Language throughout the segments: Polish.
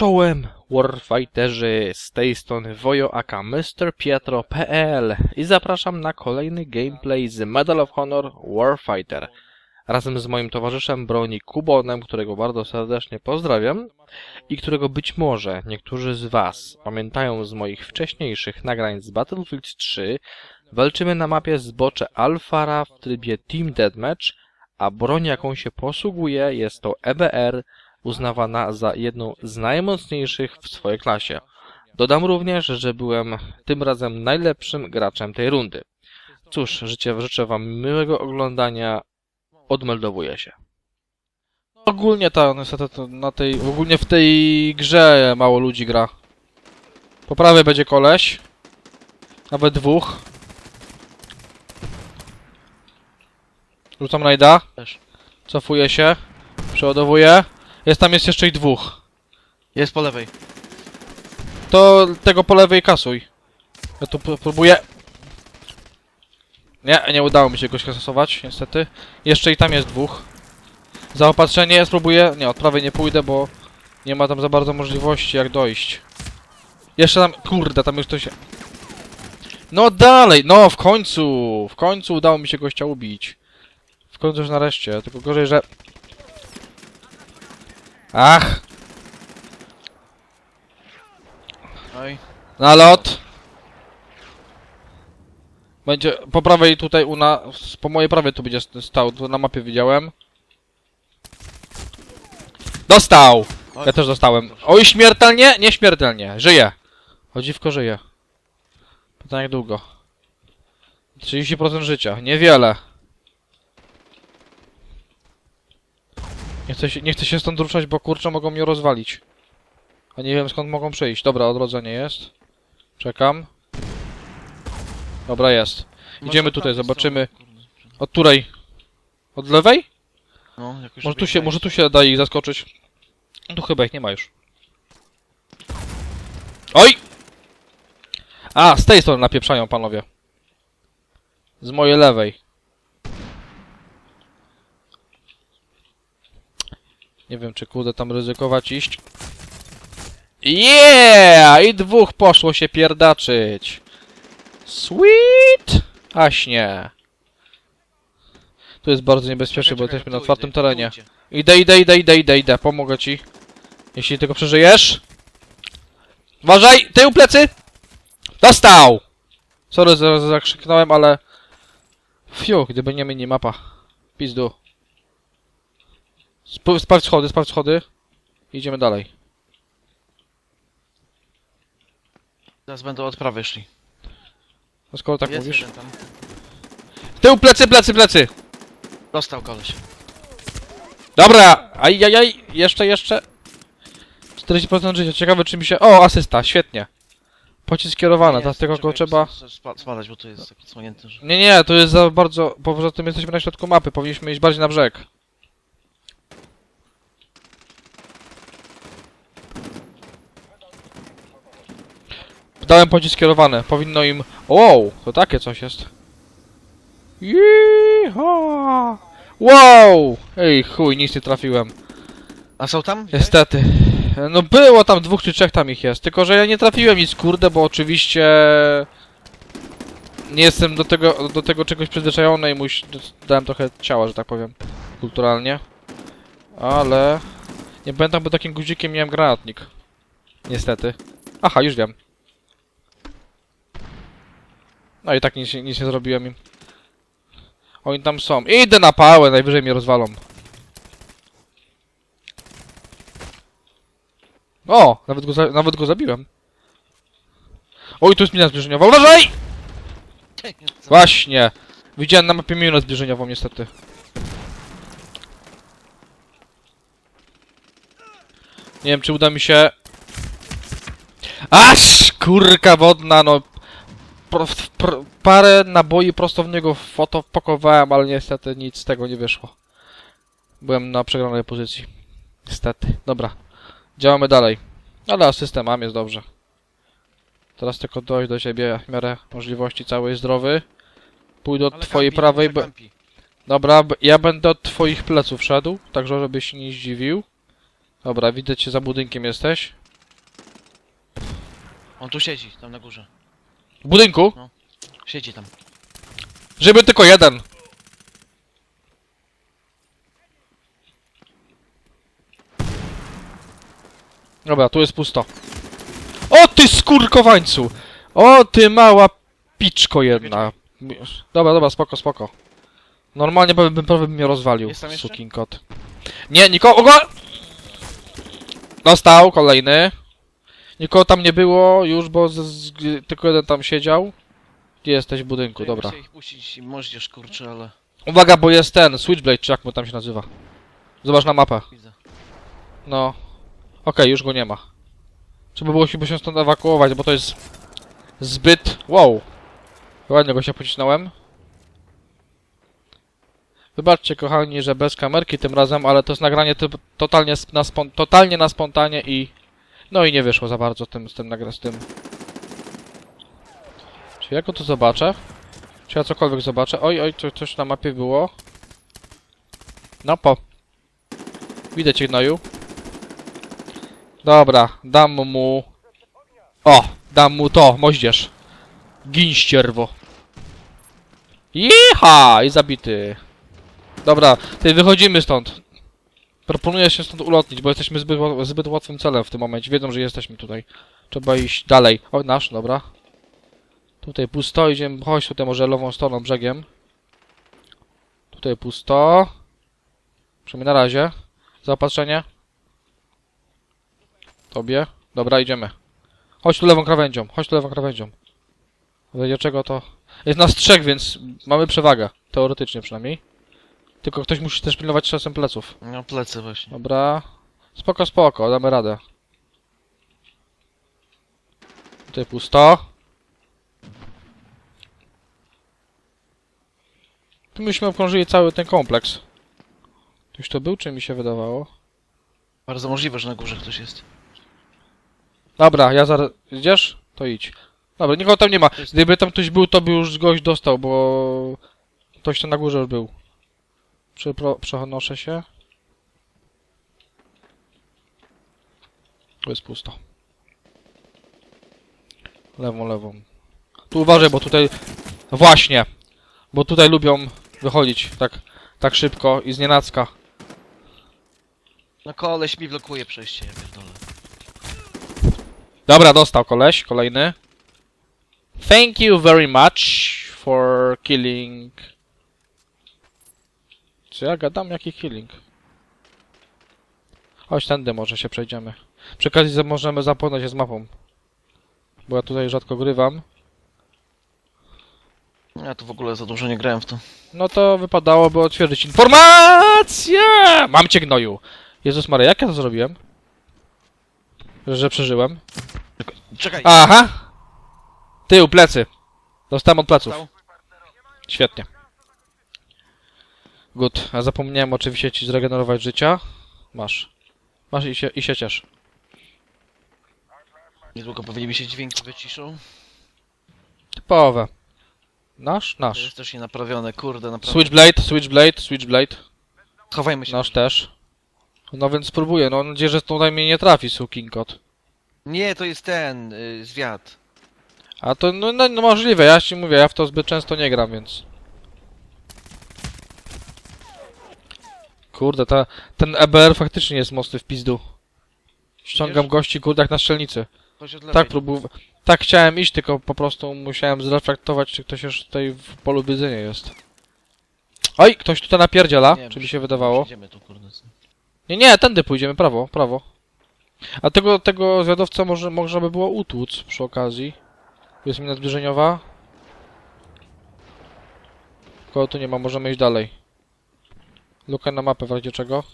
Czołem Warfighterzy z tej strony Wojo aka MrPietro.pl i zapraszam na kolejny gameplay z Medal of Honor Warfighter. Razem z moim towarzyszem broni Kubonem, którego bardzo serdecznie pozdrawiam i którego być może niektórzy z Was pamiętają z moich wcześniejszych nagrań z Battlefield 3 walczymy na mapie zbocze Alfara w trybie Team Deathmatch a broń jaką się posługuje jest to EBR uznawana za jedną z najmocniejszych w swojej klasie. Dodam również, że byłem tym razem najlepszym graczem tej rundy. Cóż, życzę, życzę Wam miłego oglądania. Odmeldowuję się. Ogólnie ta, niestety to na tej, ogólnie w tej grze mało ludzi gra. Po prawej będzie koleś. Nawet dwóch. Rzucam rajda. Też. Cofuję się. Przeładowuję. Jest tam jest jeszcze ich dwóch. Jest po lewej. To tego po lewej kasuj. Ja tu próbuję. Nie, nie udało mi się go skasować, niestety. Jeszcze i tam jest dwóch. Zaopatrzenie spróbuję. Nie, od prawej nie pójdę, bo nie ma tam za bardzo możliwości jak dojść. Jeszcze tam, kurde, tam już ktoś... No dalej, no w końcu, w końcu udało mi się gościa ubić. W końcu już nareszcie, tylko gorzej, że... Ach, Oj. Na lot. Będzie po prawej tutaj u na... Po mojej prawej tu będzie st- stał, tu na mapie widziałem. Dostał! Ja też dostałem. Oj, śmiertelnie? Nieśmiertelnie. Żyje. Chodziwko żyje. Pytanie jak długo. 30% życia. Niewiele. Nie chcę, się, nie chcę się stąd ruszać, bo kurczę mogą mnie rozwalić. A nie wiem skąd mogą przyjść. Dobra, odrodzenie jest. Czekam. Dobra, jest. Idziemy tutaj, prawej zobaczymy. Od której? Od lewej? No, jakoś Może tu się, może tu się da ich zaskoczyć. Tu chyba ich nie ma już. Oj! A, z tej strony napieprzają panowie. Z mojej lewej. Nie wiem, czy kurde tam ryzykować iść. Yeah! I dwóch poszło się pierdaczyć. Sweet! Aśnie. Tu jest bardzo niebezpiecznie, bo jesteśmy na otwartym terenie. Idę, idę, idę, idę, idę, idę. Pomogę ci. Jeśli tylko przeżyjesz. Uważaj! Tył, plecy! Dostał! Sorry, za- zakrzyknąłem, ale... Fiu, gdyby nie minimapa. Pizdu. Sp sprawdź schody, sprawdź schody. Idziemy dalej. Teraz będą od prawej szli. No skoro tak Jest mówisz. jeden tam. Tył, plecy, plecy, plecy! Dostał koleś. Dobra! Ajajaj! Jeszcze, jeszcze! 40% życia. Ciekawe czy mi się... O, asysta, świetnie. Pocisk kierowany, teraz tylko go trzeba... spa- Spadać, bo tu jest taki odsłonięty, że... Nie, nie, to jest za bardzo... Poza tym jesteśmy na środku mapy, powinniśmy iść bardziej na brzeg. Dałem pocisk kierowany, powinno im... Wow, to takie coś jest. Jeeha! Wow! Ej, chuj, nic nie trafiłem. A są tam? Niestety. No było tam dwóch czy trzech tam ich jest, tylko że ja nie trafiłem nic kurde, bo oczywiście nie jestem do tego, do tego czegoś przyzwyczajony i muś, dałem trochę ciała, że tak powiem, kulturalnie. Ale nie pamiętam, bo takim guzikiem miałem granatnik. Niestety. Aha, już wiem. No i tak nic, nic nie zrobiłem im. Oni tam są. Idę na pałę, najwyżej mnie rozwalą. O! Nawet go, nawet go zabiłem. Oj, tu jest mina zbliżeniowa. Uważaj! Właśnie! Widziałem na mapie minę zbliżeniową, niestety. Nie wiem, czy uda mi się... Aż! Kurka wodna, no... Pro, pro, parę naboi prosto w niego foto pakowałem, ale niestety nic z tego nie wyszło. Byłem na przegranej pozycji. Niestety. Dobra. Działamy dalej. Ale asystę mam, jest dobrze. Teraz tylko dojść do siebie w miarę możliwości cały zdrowy. Pójdę od Ale twojej kampi, prawej. kampi. Dobra, ja będę od twoich pleców szedł, także żebyś się nie zdziwił. Dobra, widzę cię za budynkiem jesteś. On tu siedzi, tam na górze. W budynku? Siedzi tam. Żeby tylko jeden. Dobra, tu jest pusto. O ty skurkowańcu! O ty mała piczko jedna. Dobra, dobra, spoko, spoko. Normalnie bym, bym, bym mnie rozwalił, Jest tam jeszcze? sukin kot. Nie, nikogo... Dostał, kolejny. Nikogo tam nie było już, bo z, z, tylko jeden tam siedział. Gdzie jesteś w budynku, Jakby dobra. sobie ich puścić możesz kurczę, ale... Uwaga, bo jest ten, Switchblade, czy jak mu tam się nazywa. Zobacz na mapę. Widzę. No. Okej, już go nie ma. Trzeba było chyba się stąd ewakuować, bo to jest zbyt... Wow. Ładnie go się pocisnąłem. Wybaczcie, kochani, że bez kamerki tym razem, ale to jest nagranie typ, totalnie, sp- na spon, totalnie na spontanie i... No i nie wyszło za bardzo tym, z tym nagra, z tym. Czy ja go tu zobaczę? Czy ja cokolwiek zobaczę? Oj, oj, co, coś na mapie było. No po. Widzę cię, gnoju. Dobra, dam mu... O! Dam mu to, moździerz. Gin ścierwo. Jiha! I zabity. Dobra, ty wychodzimy stąd. Proponuję się stąd ulotnić, bo jesteśmy zbyt, zbyt łatwym celem w tym momencie. Wiedzą, że jesteśmy tutaj. Trzeba iść dalej. O, nasz, dobra. Tutaj pusto, idziemy, chodź tutaj może lewą stroną, brzegiem. Tutaj pusto. Przynajmniej na razie. Zaopatrzenie. Tobie. Dobra, idziemy. Chodź tu lewą krawędzią, chodź tu lewą krawędzią. Będzie czego to... Jest nas trzech, więc mamy przewagę. Teoretycznie przynajmniej. Tylko ktoś musi też pilnować czasem pleców. No plecy właśnie. Dobra. Spoko, spoko, damy radę. Tutaj pusto. Tu myśmy obkrążyli cały ten kompleks. Ktoś to był, czy mi się wydawało? Bardzo możliwe, że na górze ktoś jest. Dobra, ja zaraz... Idziesz? To idź. Dobra, nikogo tam nie ma. Gdyby tam ktoś był, to by już gość dostał, bo... Ktoś tam na górze już był. Przepro... Przenoszę się. Tu jest pusto. Lewą, lewą. Tu uważaj, bo tutaj... Właśnie! Bo tutaj lubią wychodzić tak, tak szybko i znienacka. No koleś mi blokuje przejście, ja pierdolę. Dobra, dostał koleś, kolejny. Thank you very much for killing... Co ja gadam? Jaki killing? Chodź tędy może się przejdziemy. Przy okazji możemy zapoznać się z mapą. Bo ja tutaj rzadko grywam. Ja tu w ogóle za dużo nie grałem w to. No to wypadałoby otwierdzić informację! Mam cię gnoju! Jezus Maria, jak ja to zrobiłem? Że, że przeżyłem? Czekaj! Aha! Tył, plecy. Dostałem od pleców. Świetnie. Good. A zapomniałem oczywiście ci zregenerować życia. Masz. Masz i się, i się ciesz. Niedługo pewnie mi się dźwięki wyciszą. Typowe. Nasz? To Nasz. jest też nienaprawione, kurde, naprawdę. Switchblade, switchblade, switchblade. Chowajmy się. Nasz też. No więc spróbuję. No mam nadzieję, że tutaj mnie nie trafi, sukinkot. Nie, to jest ten, y, zwiat. A to no, no, no możliwe, ja ci mówię, ja w to zbyt często nie gram, więc... Kurde, ta, ten EBR faktycznie jest mocny w pizdu. Ściągam Widzisz? gości, kurde, jak na strzelnicy. Tak, próbuję. Tak chciałem iść, tylko po prostu musiałem zreflektować, czy ktoś już tutaj w polu widzenia jest. Oj, ktoś tutaj napierdziela, Nie, czy mi się wydawało. Idziemy tu, kurde. Nie, nie, tędy pójdziemy, prawo, prawo. A tego, tego zwiadowca może, można by było utłuc przy okazji. Jest mina zbliżeniowa. Kogo tu nie ma, możemy iść dalej. Luka na mapę w razie czego.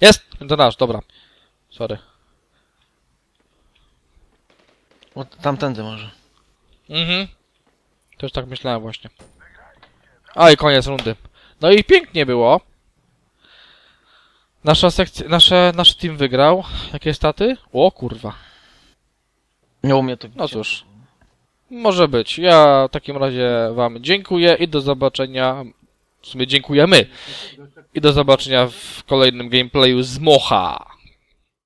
Jest! To nasz, dobra. Sorry. O, tamtędy może. Mhm. Też tak myślałem właśnie. A i koniec rundy. No i pięknie było. Nasza sekcja, nasze, nasz team wygrał. Jakie staty? O kurwa. Nie umie to No cóż. Może być. Ja w takim razie wam dziękuję i do zobaczenia w sumie dziękujemy. I do zobaczenia w kolejnym gameplayu z Mocha.